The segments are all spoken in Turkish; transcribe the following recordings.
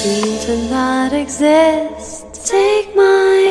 seem to not exist. Take my.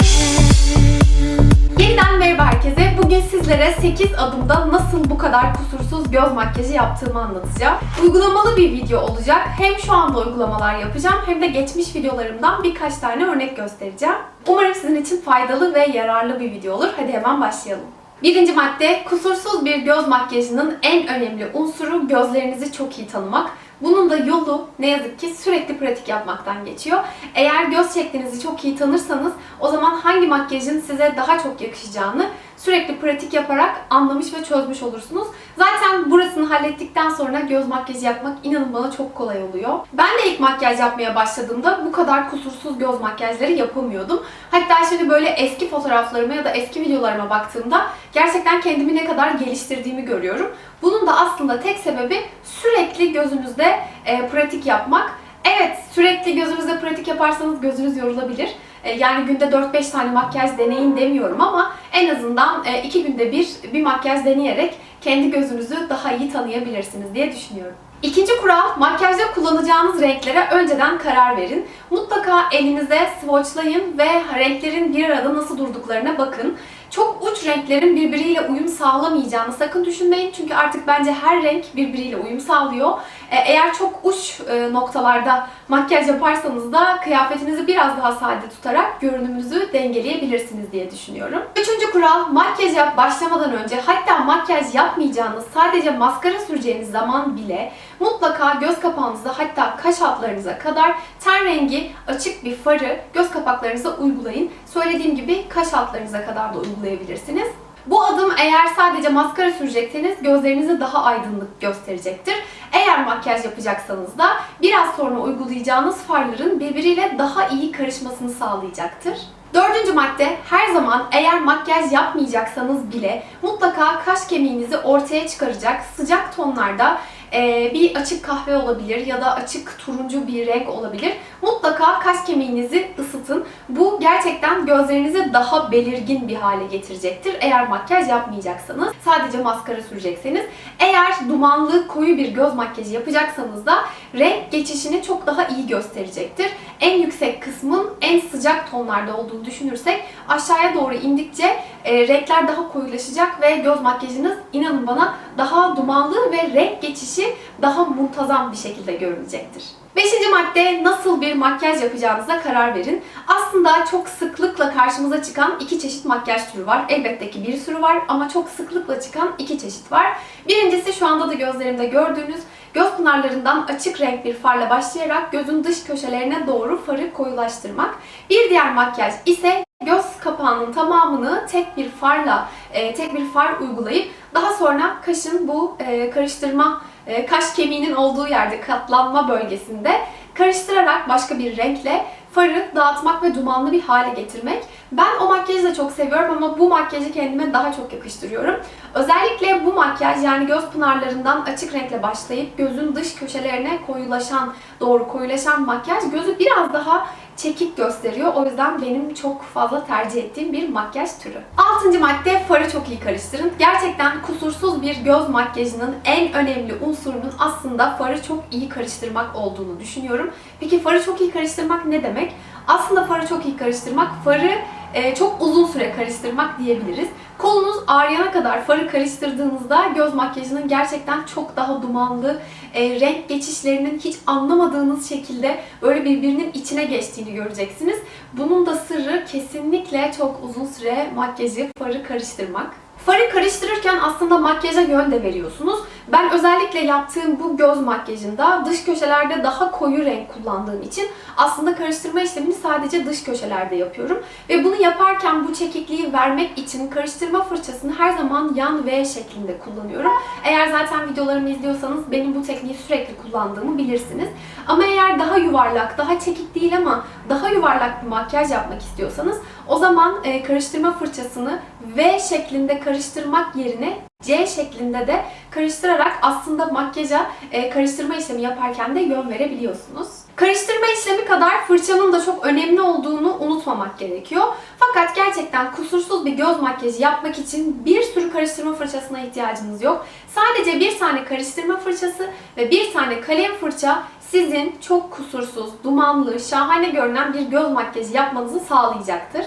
Yeniden merhaba herkese. Bugün sizlere 8 adımda nasıl bu kadar kusursuz göz makyajı yaptığımı anlatacağım. Uygulamalı bir video olacak. Hem şu anda uygulamalar yapacağım hem de geçmiş videolarımdan birkaç tane örnek göstereceğim. Umarım sizin için faydalı ve yararlı bir video olur. Hadi hemen başlayalım. Birinci madde, kusursuz bir göz makyajının en önemli unsuru gözlerinizi çok iyi tanımak. Bunun da yolu ne yazık ki sürekli pratik yapmaktan geçiyor. Eğer göz şeklinizi çok iyi tanırsanız o zaman hangi makyajın size daha çok yakışacağını sürekli pratik yaparak anlamış ve çözmüş olursunuz. Zaten burasını hallettikten sonra göz makyajı yapmak inanın bana çok kolay oluyor. Ben de ilk makyaj yapmaya başladığımda bu kadar kusursuz göz makyajları yapamıyordum. Hatta şimdi böyle eski fotoğraflarıma ya da eski videolarıma baktığımda gerçekten kendimi ne kadar geliştirdiğimi görüyorum. Bunun da aslında tek sebebi sürekli gözünüzde e, pratik yapmak. Evet, sürekli gözünüzde pratik yaparsanız gözünüz yorulabilir. E, Yani günde 4-5 tane makyaj deneyin demiyorum ama en azından 2 günde bir bir makyaj deneyerek kendi gözünüzü daha iyi tanıyabilirsiniz diye düşünüyorum. İkinci kural, makyajda kullanacağınız renklere önceden karar verin. Mutlaka elinize swatchlayın ve renklerin bir arada nasıl durduklarına bakın. Çok uç renklerin birbiriyle uyum sağlamayacağını sakın düşünmeyin. Çünkü artık bence her renk birbiriyle uyum sağlıyor. E, Eğer çok uç e, noktalarda makyaj yaparsanız da kıyafetinizi biraz daha sade tutarak görünümünüzü dengeleyebilirsiniz diye düşünüyorum. Üçüncü kural, makyaj yap başlamadan önce hatta makyaj yapmayacağınız sadece maskara süreceğiniz zaman bile mutlaka göz kapağınıza hatta kaş altlarınıza kadar ten rengi açık bir farı göz kapaklarınıza uygulayın. Söylediğim gibi kaş altlarınıza kadar da uygulayabilirsiniz. Bu adım eğer sadece maskara sürecekseniz gözlerinizi daha aydınlık gösterecektir. Eğer makyaj yapacaksanız da biraz sonra uygulayacağınız farların birbiriyle daha iyi karışmasını sağlayacaktır. Dördüncü madde her zaman eğer makyaj yapmayacaksanız bile mutlaka kaş kemiğinizi ortaya çıkaracak sıcak tonlarda e, bir açık kahve olabilir ya da açık turuncu bir renk olabilir. Mutlaka kaş kemiğinizi ısıtın. Bu gerçekten gözlerinizi daha belirgin bir hale getirecektir. Eğer makyaj yapmayacaksanız, sadece maskara sürecekseniz. Eğer dumanlı, koyu bir göz makyajı yapacaksanız da renk geçişini çok daha iyi gösterecektir. En yüksek kısmın en sıcak tonlarda olduğunu düşünürsek aşağıya doğru indikçe e, renkler daha koyulaşacak ve göz makyajınız inanın bana daha dumanlı ve renk geçişi daha muntazam bir şekilde görünecektir. Beşinci madde nasıl bir makyaj yapacağınıza karar verin. Aslında çok sıklıkla karşımıza çıkan iki çeşit makyaj türü var. Elbette ki bir sürü var ama çok sıklıkla çıkan iki çeşit var. Birincisi şu anda da gözlerimde gördüğünüz göz pınarlarından açık renk bir farla başlayarak gözün dış köşelerine doğru farı koyulaştırmak. Bir diğer makyaj ise göz kapağının tamamını tek bir farla, e, tek bir far uygulayıp daha sonra kaşın bu e, karıştırma, e, kaş kemiğinin olduğu yerde katlanma bölgesinde karıştırarak başka bir renkle farı dağıtmak ve dumanlı bir hale getirmek. Ben o makyajı da çok seviyorum ama bu makyajı kendime daha çok yakıştırıyorum. Özellikle bu makyaj yani göz pınarlarından açık renkle başlayıp gözün dış köşelerine koyulaşan, doğru koyulaşan makyaj gözü biraz daha çekik gösteriyor. O yüzden benim çok fazla tercih ettiğim bir makyaj türü. Altıncı madde farı çok iyi karıştırın. Gerçekten kusursuz bir göz makyajının en önemli unsurunun aslında farı çok iyi karıştırmak olduğunu düşünüyorum. Peki farı çok iyi karıştırmak ne demek? Aslında farı çok iyi karıştırmak, farı e, çok uzun süre karıştırmak diyebiliriz. Kolunuz ağrıyana kadar farı karıştırdığınızda göz makyajının gerçekten çok daha dumanlı, e, renk geçişlerinin hiç anlamadığınız şekilde böyle birbirinin içine geçtiğini göreceksiniz. Bunun da sırrı kesinlikle çok uzun süre makyajı, farı karıştırmak. Farı karıştırırken aslında makyaja yön de veriyorsunuz. Ben özellikle yaptığım bu göz makyajında dış köşelerde daha koyu renk kullandığım için aslında karıştırma işlemini sadece dış köşelerde yapıyorum. Ve bunu yaparken bu çekikliği vermek için karıştırma fırçasını her zaman yan V şeklinde kullanıyorum. Eğer zaten videolarımı izliyorsanız benim bu tekniği sürekli kullandığımı bilirsiniz. Ama eğer daha yuvarlak, daha çekik değil ama daha yuvarlak bir makyaj yapmak istiyorsanız o zaman e, karıştırma fırçasını V şeklinde karıştırmak yerine C şeklinde de karıştırarak aslında makyaja e, karıştırma işlemi yaparken de yön verebiliyorsunuz. Karıştırma işlemi kadar fırçanın da çok önemli olduğunu unutmamak gerekiyor. Fakat gerçekten kusursuz bir göz makyajı yapmak için bir sürü karıştırma fırçasına ihtiyacınız yok. Sadece bir tane karıştırma fırçası ve bir tane kalem fırça sizin çok kusursuz, dumanlı, şahane görünen bir göz makyajı yapmanızı sağlayacaktır.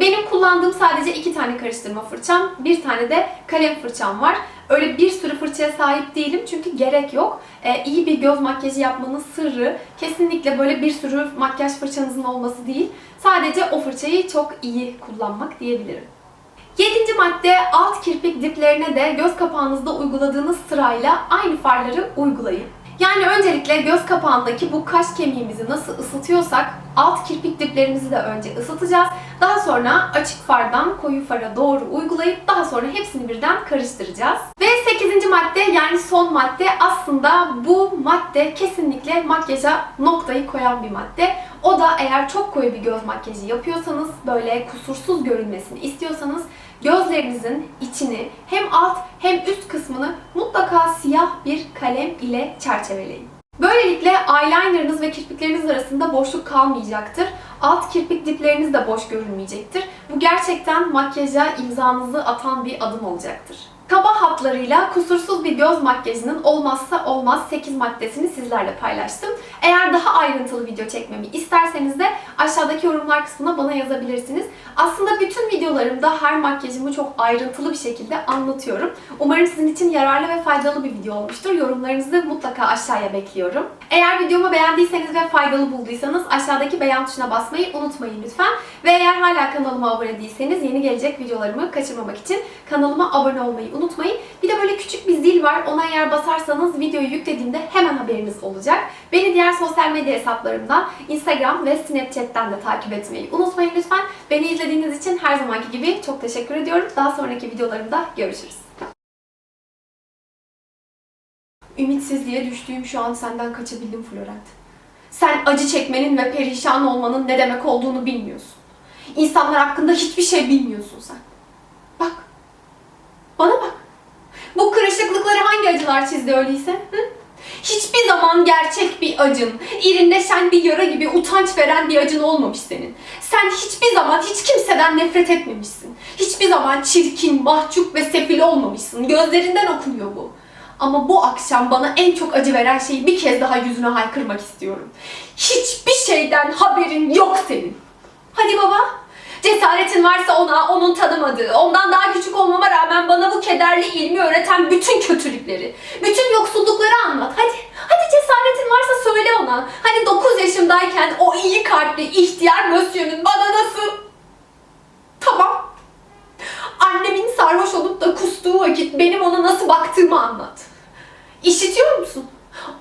Benim kullandığım sadece iki tane karıştırma fırçam, bir tane de kalem fırçam var. Öyle bir sürü fırçaya sahip değilim çünkü gerek yok. Ee, iyi bir göz makyajı yapmanın sırrı kesinlikle böyle bir sürü makyaj fırçanızın olması değil. Sadece o fırçayı çok iyi kullanmak diyebilirim. Yedinci madde alt kirpik diplerine de göz kapağınızda uyguladığınız sırayla aynı farları uygulayın. Yani öncelikle göz kapağındaki bu kaş kemiğimizi nasıl ısıtıyorsak alt kirpik diplerimizi de önce ısıtacağız. Daha sonra açık fardan koyu fara doğru uygulayıp daha sonra hepsini birden karıştıracağız. Ve 8. madde yani son madde aslında bu madde kesinlikle makyaja noktayı koyan bir madde. O da eğer çok koyu bir göz makyajı yapıyorsanız, böyle kusursuz görünmesini istiyorsanız gözlerinizin içini hem alt hem üst kısmını mutlaka siyah bir kalem ile çerçeveleyin. Böylelikle eyelinerınız ve kirpikleriniz arasında boşluk kalmayacaktır. Alt kirpik dipleriniz de boş görünmeyecektir. Bu gerçekten makyaja imzanızı atan bir adım olacaktır. Kaba hatlarıyla kusursuz bir göz makyajının olmazsa olmaz 8 maddesini sizlerle paylaştım. Eğer daha ayrıntılı video çekmemi isterseniz de aşağıdaki yorumlar kısmına bana yazabilirsiniz. Aslında bütün videolarımda her makyajımı çok ayrıntılı bir şekilde anlatıyorum. Umarım sizin için yararlı ve faydalı bir video olmuştur. Yorumlarınızı mutlaka aşağıya bekliyorum. Eğer videomu beğendiyseniz ve faydalı bulduysanız aşağıdaki beğen tuşuna basmayı unutmayın lütfen. Ve eğer hala kanalıma abone değilseniz yeni gelecek videolarımı kaçırmamak için kanalıma abone olmayı unutmayın. Bir de böyle küçük bir zil var. Ona eğer basarsanız videoyu yüklediğimde hemen haberiniz olacak. Beni diğer sosyal medya hesaplarımdan Instagram ve Snapchat'ten de takip etmeyi unutmayın lütfen. Beni izlediğiniz için her zamanki gibi çok teşekkür ediyorum. Daha sonraki videolarımda görüşürüz. Ümitsizliğe düştüğüm şu an senden kaçabildim Florent. Sen acı çekmenin ve perişan olmanın ne demek olduğunu bilmiyorsun. İnsanlar hakkında hiçbir şey bilmiyorsun sen. Bak. Bana bak. Bu kırışıklıkları hangi acılar çizdi öyleyse? Hı? Hiçbir zaman gerçek bir acın, irinde şen bir yara gibi utanç veren bir acın olmamış senin. Sen hiçbir zaman hiç kimseden nefret etmemişsin. Hiçbir zaman çirkin, mahcup ve sefil olmamışsın. Gözlerinden okunuyor bu. Ama bu akşam bana en çok acı veren şeyi bir kez daha yüzüne haykırmak istiyorum. Hiçbir şeyden haberin yok senin. Hadi baba. Cesaretin varsa ona, onun tanımadığı, ondan daha küçük olmama rağmen bana bu kederli ilmi öğreten bütün kötülükleri, bütün yoksullukları anlat. Hadi, hadi cesaretin varsa söyle ona. Hani 9 yaşımdayken o iyi kalpli ihtiyar Mösyö'nün bana nasıl... Tamam. Annemin sarhoş olup da kustuğu vakit benim ona nasıl baktığımı anlat. İşitiyor musun?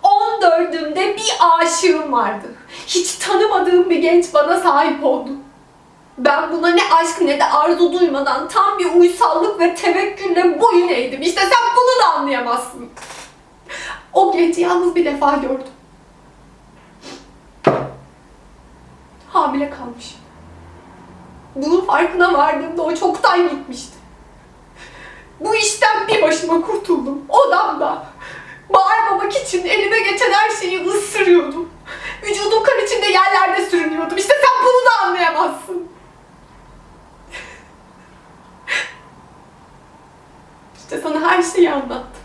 14'ümde bir aşığım vardı. Hiç tanımadığım bir genç bana sahip oldu. Ben buna ne aşk ne de arzu duymadan tam bir uysallık ve tevekkülle boyun eğdim. İşte sen bunu da anlayamazsın. O genci yalnız bir defa gördüm. Hamile kalmış. Bunun farkına vardığımda o çoktan gitmişti. Bu işten bir başıma kurtuldum. Odamda. Bağırmamak için elime geçen her şeyi ısırıyordum. Vücudum kan içinde yerlerde sürünüyordum. İşte sen bunu da anlayamazsın. İşte sana her şeyi anlattım.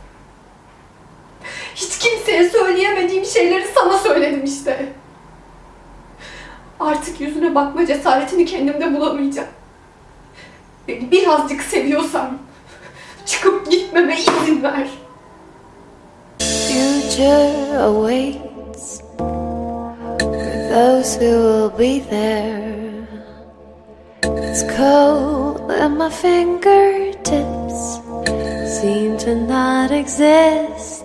Hiç kimseye söyleyemediğim şeyleri sana söyledim işte. Artık yüzüne bakma cesaretini kendimde bulamayacağım. Beni birazcık seviyorsan çıkıp gitmeme izin ver. Future awaits those who will be there. It's cold and my fingertips seem to not exist